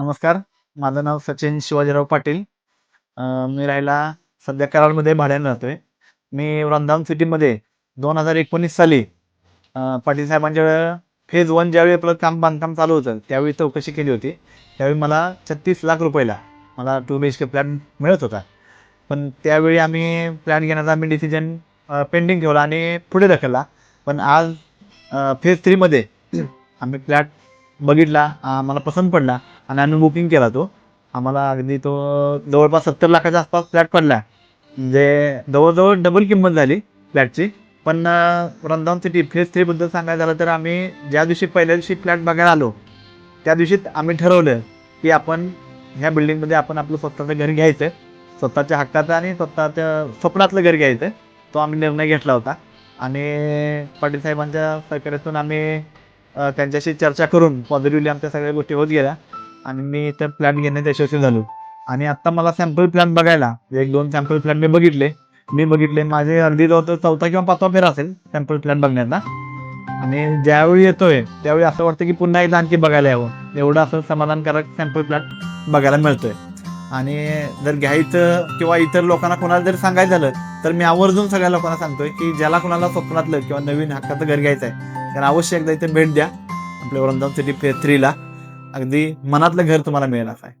नमस्कार माझं नाव सचिन शिवाजीराव पाटील. मी राहायला सध्या कराडमध्ये भाड्याने राहतोय. मी वृंदावन सिटीमध्ये दोन हजार एकोणीस साली पाटील साहेबांच्या फेज वन ज्यावेळी आपलं काम बांधकाम चालू होतं त्यावेळी चौकशी केली होती. त्यावेळी मला छत्तीस लाख रुपयाला मला two B H K flat मिळत होता. पण त्यावेळी आम्ही प्लॅन घेण्याचा आम्ही डिसिजन पेंडिंग ठेवला आणि पुढे ढकलला. पण आज फेज थ्रीमध्ये आम्ही फ्लॅट बघितला आम्हाला पसंत पडला आणि आम्ही बुकिंग केला तो. आम्हाला अगदी तो जवळपास सत्तर लाखाच्या आसपास फ्लॅट पडला. म्हणजे जवळजवळ डबल किंमत झाली फ्लॅटची पण अं, सिटी फेज थ्रीबद्दल सांगायचं झालं तर आम्ही ज्या दिवशी पहिल्या दिवशी फ्लॅट बघायला आलो त्या दिवशीच आम्ही ठरवलं की आपण ह्या बिल्डिंगमध्ये आपण आपलं स्वतःचं घर घ्यायचं. स्वतःच्या हक्काचं आणि स्वतःच्या स्वप्नातलं घर घ्यायचं. तो आम्ही निर्णय घेतला होता. आणि पाटील साहेबांच्या सहकार्यातून आम्ही त्यांच्याशी चर्चा करून पॉझिटिव्हली आमच्या सगळ्या गोष्टी होत गेल्या. आणि मी इथं प्लॅन घेण्यात यशस्वी झालो. आणि आत्ता मला सॅम्पल प्लॅन बघायला एक दोन सॅम्पल प्लॅन मी बघितले. मी बघितले माझे अगदी जवळ चौथा किंवा पाचवा फेर असेल सॅम्पल प्लॅन बघण्याचा. आणि ज्यावेळी येतोय त्यावेळी असं वाटतं की पुन्हा एकदा आणखी बघायला यावं. एवढं असं समाधानकारक सॅम्पल प्लॅन बघायला मिळतोय. आणि जर घ्यायचं किंवा इतर लोकांना कोणाला जर सांगायचं झालं तर मी आवर्जून सगळ्या लोकांना सांगतोय की ज्याला कोणाला स्वप्नातलं किंवा नवीन हक्काचं घर घ्यायचं आहे त्यांना अवश्य एकदा इथे भेट द्या. आपल्या वृंदावन सिटी थ्रीला अगदी मनातलं घर तुम्हाला मिळेल असं आहे